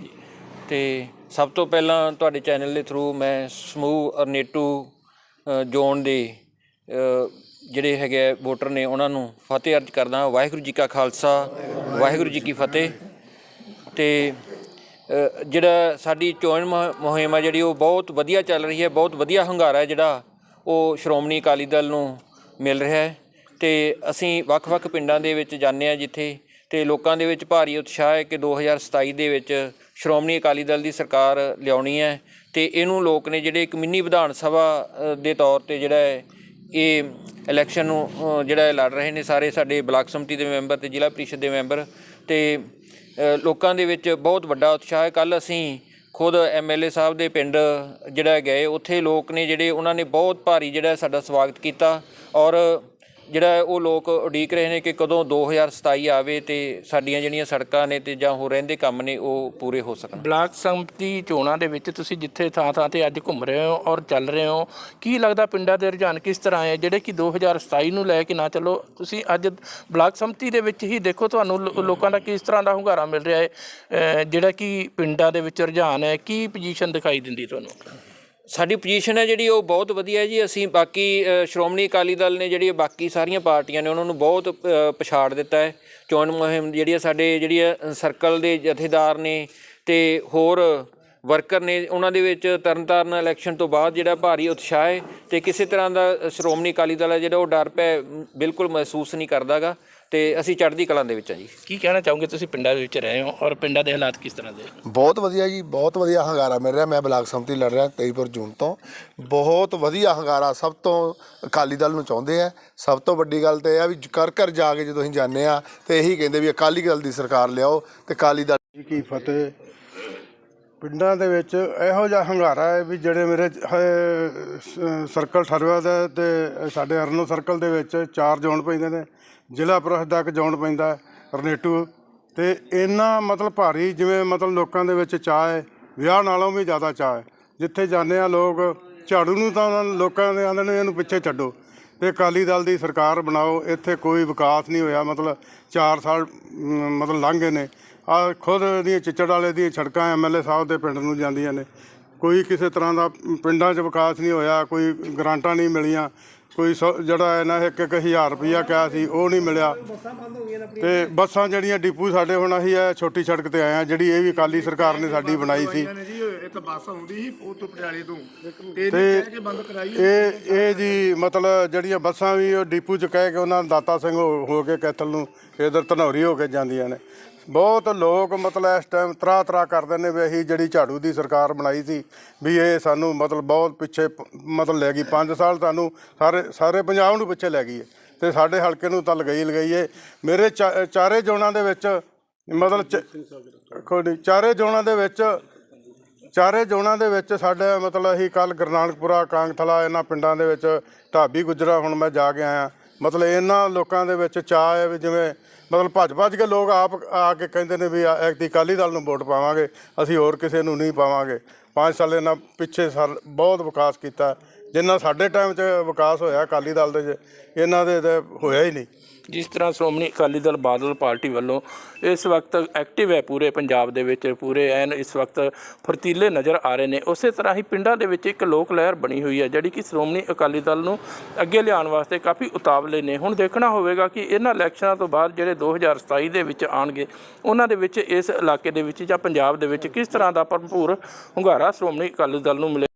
ਤੇ ਸਭ ਤੋਂ ਪਹਿਲਾਂ ਤੁਹਾਡੇ ਚੈਨਲ ਦੇ ਥਰੂ ਮੈਂ ਸਮੂਹ ਅਰਨੇਟੂ ਜ਼ੋਨ ਦੇ ਜਿਹੜੇ ਹੈਗੇ ਵੋਟਰ ਨੇ ਉਹਨਾਂ ਨੂੰ ਫਤਿਹ ਅਰਜ ਕਰਦਾ ਵਾਹਿਗੁਰੂ ਜੀ ਕਾ ਖਾਲਸਾ, ਵਾਹਿਗੁਰੂ ਜੀ ਕੀ ਫਤਿਹ। ਤੇ ਜਿਹੜਾ ਸਾਡੀ ਚੋਣ ਮੁਹ- ਮੁਹਿੰਮ ਆ ਜਿਹੜੀ ਉਹ ਬਹੁਤ ਵਧੀਆ ਚੱਲ ਰਹੀ ਹੈ, ਬਹੁਤ ਵਧੀਆ ਹੰਗਾਰਾ ਜਿਹੜਾ ਉਹ ਸ਼੍ਰੋਮਣੀ ਅਕਾਲੀ ਦਲ ਨੂੰ ਮਿਲ ਰਿਹਾ ਹੈ। ਤੇ ਅਸੀਂ ਵੱਖ-ਵੱਖ ਪਿੰਡਾਂ ਦੇ ਵਿੱਚ ਜਾਂਦੇ ਆ ਜਿੱਥੇ ਤੇ ਲੋਕਾਂ ਦੇ ਵਿੱਚ ਭਾਰੀ ਉਤਸ਼ਾਹ ਹੈ ਕਿ 2027 ਦੇ ਵਿੱਚ ਸ਼੍ਰੋਮਣੀ ਅਕਾਲੀ ਦਲ ਦੀ ਸਰਕਾਰ ਲਿਆਉਣੀ ਹੈ ਤੇ ਇਹਨੂੰ ਲੋਕ ਨੇ ਜਿਹੜੇ ਇੱਕ ਮਿੰਨੀ ਵਿਧਾਨ ਸਭਾ ਦੇ ਤੌਰ ਤੇ ਜਿਹੜਾ ਹੈ, ਇਹ ਇਲੈਕਸ਼ਨ ਨੂੰ ਜਿਹੜਾ ਲੜ ਰਹੇ ਨੇ ਸਾਰੇ ਸਾਡੇ ਬਲਾਕ ਸਮਿਤੀ ਦੇ ਮੈਂਬਰ ਤੇ ਜ਼ਿਲ੍ਹਾ ਪ੍ਰੀਸ਼ਦ ਦੇ ਮੈਂਬਰ ਤੇ ਲੋਕਾਂ ਦੇ ਵਿੱਚ ਬਹੁਤ ਵੱਡਾ ਉਤਸ਼ਾਹ ਹੈ। ਕੱਲ ਅਸੀਂ ਖੁਦ ਐਮਐਲਏ ਸਾਹਿਬ ਦੇ ਪਿੰਡ ਜਿਹੜਾ ਗਏ ਉੱਥੇ ਲੋਕ ਨੇ ਜਿਹੜੇ ਉਹਨਾਂ ਨੇ ਬਹੁਤ ਭਾਰੀ ਜਿਹੜਾ ਸਾਡਾ ਸਵਾਗਤ ਕੀਤਾ ਔਰ ਜਿਹੜਾ ਉਹ ਲੋਕ ਉਡੀਕ ਰਹੇ ਨੇ ਕਿ ਕਦੋਂ 2027 ਆਵੇ ਤੇ ਸਾਡੀਆਂ ਜਿਹੜੀਆਂ ਸੜਕਾਂ ਨੇ ਤੇ ਜਾਂ ਹੋਰ ਰਹਿੰਦੇ ਕੰਮ ਨੇ ਉਹ ਪੂਰੇ ਹੋ ਸਕਣ। ਬਲਾਕ ਸੰਮਤੀ ਚੋਣਾਂ ਦੇ ਵਿੱਚ ਤੁਸੀਂ ਜਿੱਥੇ ਥਾਂ ਥਾਂ ਤੇ ਅੱਜ ਘੁੰਮ ਰਹੇ ਹੋ ਔਰ ਚੱਲ ਰਹੇ ਹੋ, ਕੀ ਲੱਗਦਾ ਪਿੰਡਾਂ ਦੇ ਰੁਝਾਨ ਕਿਸ ਤਰ੍ਹਾਂ ਹੈ? ਜਿਹੜੇ ਕਿ 2027 ਨੂੰ ਲੈ ਕੇ ਨਾ ਚੱਲੋ, ਤੁਸੀਂ ਅੱਜ ਬਲਾਕ ਸੰਮਤੀ ਦੇ ਵਿੱਚ ਹੀ ਦੇਖੋ ਤੁਹਾਨੂੰ ਲੋ- ਲੋਕਾਂ ਦਾ ਕਿਸ ਤਰ੍ਹਾਂ ਦਾ ਹੁੰਗਾਰਾ ਮਿਲ ਰਿਹਾ ਹੈ। ਜਿਹੜਾ ਕਿ ਪਿੰਡਾਂ ਦੇ ਵਿੱਚ ਰੁਝਾਨ ਹੈ, ਕੀ ਪੋਜੀਸ਼ਨ ਦਿਖਾਈ ਦਿੰਦੀ ਤੁਹਾਨੂੰ? ਸਾਡੀ ਪੋਜੀਸ਼ਨ ਹੈ ਜਿਹੜੀ ਉਹ ਬਹੁਤ ਵਧੀਆ ਹੈ ਜੀ। ਅਸੀਂ ਬਾਕੀ ਸ਼੍ਰੋਮਣੀ ਅਕਾਲੀ ਦਲ ਨੇ ਜਿਹੜੀ ਬਾਕੀ ਸਾਰੀਆਂ ਪਾਰਟੀਆਂ ਨੇ ਉਹਨਾਂ ਨੂੰ ਬਹੁਤ ਪਛਾੜ ਦਿੱਤਾ ਹੈ। ਚੋਣ ਮੁਹਿੰਮ ਜਿਹੜੀ ਹੈ ਸਾਡੇ ਜਿਹੜੀ ਹੈ ਸਰਕਲ ਦੇ ਜਥੇਦਾਰ ਨੇ ਤੇ ਹੋਰ ਵਰਕਰ ਨੇ, ਉਹਨਾਂ ਦੇ ਵਿੱਚ ਤਰਨਤਾਰਨ ਇਲੈਕਸ਼ਨ ਤੋਂ ਬਾਅਦ ਜਿਹੜਾ ਭਾਰੀ ਉਤਸ਼ਾਹ ਹੈ ਤੇ ਕਿਸੇ ਤਰ੍ਹਾਂ ਦਾ ਸ਼੍ਰੋਮਣੀ ਅਕਾਲੀ ਦਲ ਹੈ ਜਿਹੜਾ ਉਹ ਡਰ ਪੈ, ਬਿਲਕੁਲ ਮਹਿਸੂਸ ਨਹੀਂ ਕਰਦਾਗਾ। ਤੇ ਅਸੀਂ ਚੜ੍ਹਦੀ ਕਲਾਂ ਦੇ ਵਿੱਚ ਆ ਜੀ। ਕੀ ਕਹਿਣਾ ਚਾਹੋਗੇ ਤੁਸੀਂ ਪਿੰਡਾਂ ਦੇ ਵਿੱਚ ਰਹੇ ਹੋ ਔਰ ਪਿੰਡਾਂ ਦੇ ਹਾਲਾਤ ਕਿਸ ਤਰ੍ਹਾਂ ਦੇ? ਬਹੁਤ ਵਧੀਆ ਜੀ ਬਹੁਤ ਵਧੀਆ ਹੰਗਾਰਾ ਮਿਲ ਰਿਹਾ। ਮੈਂ ਬਲਾਕ ਸੰਮਤੀ ਲੜ ਰਿਹਾ 23 ਜੂਨ ਤੋਂ। ਬਹੁਤ ਵਧੀਆ ਹੰਗਾਰਾ ਸਭ ਤੋਂ ਅਕਾਲੀ ਦਲ ਨੂੰ ਚਾਹੁੰਦੇ ਆ। ਸਭ ਤੋਂ ਵੱਡੀ ਗੱਲ ਤੇ ਇਹ ਆ ਵੀ ਕਰ ਕਰ ਜਾ ਕੇ ਜਦੋਂ ਅਸੀਂ ਜਾਂਦੇ ਆ ਤੇ ਇਹੀ ਕਹਿੰਦੇ ਵੀ ਅਕਾਲੀ ਦਲ ਦੀ ਸਰਕਾਰ ਲਿਆਓ ਤੇ ਅਕਾਲੀ ਦਲ ਜੀ ਕੀ ਫਤਿਹ। ਪਿੰਡਾਂ ਦੇ ਵਿੱਚ ਇਹੋ ਜਿਹਾ ਹੰਗਾਰਾ ਹੈ ਵੀ ਜਿਹੜੇ ਮੇਰੇ ਸਰਕਲ ਠਰਵਾ ਦਾ ਤੇ ਸਾਡੇ ਅਰਨੋ ਸਰਕਲ ਦੇ ਵਿੱਚ ਚਾਰ ਜ਼ੋਨ ਪੈਂਦੇ ਨੇ। ਜ਼ਿਲ੍ਹਾ ਪ੍ਰੀਸ਼ਦ ਤੱਕ ਜ਼ੋਨ ਪੈਂਦਾ ਰਨੇਟੂ। ਤੇ ਇੰਨਾ ਮਤਲਬ ਭਾਰੀ, ਜਿਵੇਂ ਮਤਲਬ ਲੋਕਾਂ ਦੇ ਵਿੱਚ ਚਾਹ ਹੈ, ਵਿਆਹ ਨਾਲੋਂ ਵੀ ਜ਼ਿਆਦਾ ਚਾਹ ਹੈ। ਜਿੱਥੇ ਜਾਂਦੇ ਆ ਲੋਕ, ਝਾੜੂ ਨੂੰ ਤਾਂ ਉਹਨਾਂ ਲੋਕਾਂ ਦੇ ਆਂਦੇ ਨੇ, ਇਹਨੂੰ ਪਿੱਛੇ ਛੱਡੋ। ਤੇ ਅਕਾਲੀ ਦਲ ਦੀ ਸਰਕਾਰ ਬਣਾਓ, ਇੱਥੇ ਕੋਈ ਵਿਕਾਸ ਨਹੀਂ ਹੋਇਆ, ਮਤਲਬ 4 ਸਾਲ ਮਤਲਬ ਲੰਘ ਗਏ ਨੇ। ਆ ਖੁਦ ਦੀਆਂ ਚਿੱਚੜ ਵਾਲੇ ਦੀਆਂ ਸੜਕਾਂ ਐਮਐਲਏ ਸਾਹਿਬ ਦੇ ਪਿੰਡ ਨੂੰ ਜਾਂਦੀਆਂ ਨੇ। ਕੋਈ ਕਿਸੇ ਤਰ੍ਹਾਂ ਦਾ ਪਿੰਡਾਂ 'ਚ ਵਿਕਾਸ ਨਹੀਂ ਹੋਇਆ ਕੋਈ ਗਰਾਂਟਾਂ ਨਹੀਂ ਮਿਲੀਆਂ ਕੋਈ ਸੌ- ਜਿਹੜਾ ਇਹਨਾਂ ਇੱਕ ਇੱਕ ਹਜ਼ਾਰ ਰੁਪਈਆ ਕਿਹਾ ਸੀ ਉਹ ਨਹੀਂ ਮਿਲਿਆ। ਤੇ ਬੱਸਾਂ ਜਿਹੜੀਆਂ ਡਿਪੂ ਸਾਡੇ ਹੁਣ ਅਸੀਂ ਇਹ ਛੋਟੀ ਸੜਕ ਤੇ ਆਏ ਆ ਜਿਹੜੀ ਇਹ ਵੀ ਅਕਾਲੀ ਸਰਕਾਰ ਨੇ ਸਾਡੀ ਬਣਾਈ ਸੀ। ਇੱਕ ਬੱਸ ਆਉਂਦੀ ਸੀ ਉਹ ਤੋਂ ਪਟਿਆਲੇ ਤੋਂ। ਤੇ ਇਹ ਇਹ ਜੀ ਮਤਲਬ ਜਿਹੜੀਆਂ ਬੱਸਾਂ ਵੀ ਉਹ ਡਿਪੂ ਚ ਕਹਿ ਕੇ ਉਹਨਾਂ ਦਾਤਾ ਸਿੰਘ ਹੋ ਹੋ ਕੇ ਕੈਥਲ ਨੂੰ ਇਧਰ ਧਨੌਰੀ ਹੋ ਕੇ ਜਾਂਦੀਆਂ ਨੇ। ਬਹੁਤ ਲੋਕ ਮਤਲਬ ਇਸ ਟਾਈਮ ਤਰਾ ਤਰਾ ਕਰਦੇ ਨੇ ਵੀ ਅਸੀਂ ਜਿਹੜੀ ਝਾੜੂ ਦੀ ਸਰਕਾਰ ਬਣਾਈ ਸੀ ਵੀ ਇਹ ਸਾਨੂੰ ਮਤਲਬ ਬਹੁਤ ਪਿੱਛੇ ਪ- ਮਤਲਬ ਲੈ ਗਈ। 5 ਸਾਲ ਸਾਨੂੰ ਸਾਰੇ ਸਾਰੇ ਪੰਜਾਬ ਨੂੰ ਪਿੱਛੇ ਲੈ ਗਈ ਹੈ ਤੇ ਸਾਡੇ ਹਲਕੇ ਨੂੰ ਤਾਂ ਲਗਾਈ ਲਗਾਈ ਹੈ ਮੇਰੇ ਚਾ- ਚਾਰੇ ਜ਼ੋਨਾਂ ਦੇ ਵਿੱਚ ਮਤਲਬ ਚ- ਦੇਖੋ ਚਾਰੇ ਜ਼ੋਨਾਂ ਦੇ ਵਿੱਚ, ਚਾਰੇ ਜ਼ੋਨਾਂ ਦੇ ਵਿੱਚ ਸਾਡੇ ਮਤਲਬ ਅਸੀਂ ਕੱਲ ਗੁਰਨਾਨਕਪੁਰਾ, ਕਾਂਗਥਲਾ ਇਹਨਾਂ ਪਿੰਡਾਂ ਦੇ ਵਿੱਚ ਢਾਬੀ ਗੁਜਰਾ ਹੁਣ ਮੈਂ ਜਾ ਕੇ ਆਇਆ। ਮਤਲਬ ਇਹਨਾਂ ਲੋਕਾਂ ਦੇ ਵਿੱਚ ਚਾਹ ਹੈ ਵੀ ਜਿਵੇਂ ਮਤਲਬ ਭੱਜ ਭੱਜ ਕੇ ਲੋਕ ਆਪ ਆ ਕੇ ਕਹਿੰਦੇ ਨੇ ਵੀ ਐਕਤੀ ਅਕਾਲੀ ਦਲ ਨੂੰ ਵੋਟ ਪਾਵਾਂਗੇ, ਅਸੀਂ ਹੋਰ ਕਿਸੇ ਨੂੰ ਨਹੀਂ ਪਾਵਾਂਗੇ। ਪੰਜ ਸਾਲ ਇਹਨਾਂ ਪਿੱਛੇ ਸਾਲ ਬਹੁਤ ਵਿਕਾਸ ਕੀਤਾ। ਜਿੰਨਾ ਸਾਡੇ ਟਾਈਮ 'ਚ ਵਿਕਾਸ ਹੋਇਆ ਅਕਾਲੀ ਦਲ ਦੇ 'ਚ, ਇਹਨਾਂ ਦੇ ਤੇ ਹੋਇਆ ਹੀ ਨਹੀਂ। ਜਿਸ ਤਰ੍ਹਾਂ ਸ਼੍ਰੋਮਣੀ ਅਕਾਲੀ ਦਲ ਬਾਦਲ ਪਾਰਟੀ ਵੱਲੋਂ ਇਸ ਵਕਤ ਐਕਟਿਵ ਹੈ ਪੂਰੇ ਪੰਜਾਬ ਦੇ ਵਿੱਚ, ਪੂਰੇ ਐਨ ਇਸ ਵਕਤ ਫਰਤੀਲੇ ਨਜ਼ਰ ਆ ਰਹੇ ਨੇ। ਉਸੇ ਤਰ੍ਹਾਂ ਹੀ ਪਿੰਡਾਂ ਦੇ ਵਿੱਚ ਇੱਕ ਲੋਕ ਲਹਿਰ ਬਣੀ ਹੋਈ ਹੈ, ਜਿਹੜੀ ਕਿ ਸ਼੍ਰੋਮਣੀ ਅਕਾਲੀ ਦਲ ਨੂੰ ਅੱਗੇ ਲਿਆਉਣ ਵਾਸਤੇ ਕਾਫੀ ਉਤਾਵਲੇ ਨੇ। ਹੁਣ ਦੇਖਣਾ ਹੋਵੇਗਾ ਕਿ ਇਹਨਾਂ ਇਲੈਕਸ਼ਨਾਂ ਤੋਂ ਬਾਅਦ ਜਿਹੜੇ 2027 ਦੇ ਵਿੱਚ ਆਣਗੇ ਉਹਨਾਂ ਦੇ ਵਿੱਚ ਇਸ ਇਲਾਕੇ ਦੇ ਵਿੱਚ ਜਾਂ ਪੰਜਾਬ ਦੇ ਵਿੱਚ ਕਿਸ ਤਰ੍ਹਾਂ ਦਾ ਭਰਪੂਰ ਹੁੰਗਾਰਾ ਸ਼੍ਰੋਮਣੀ ਅਕਾਲੀ ਦਲ ਨੂੰ ਮਿਲੇ।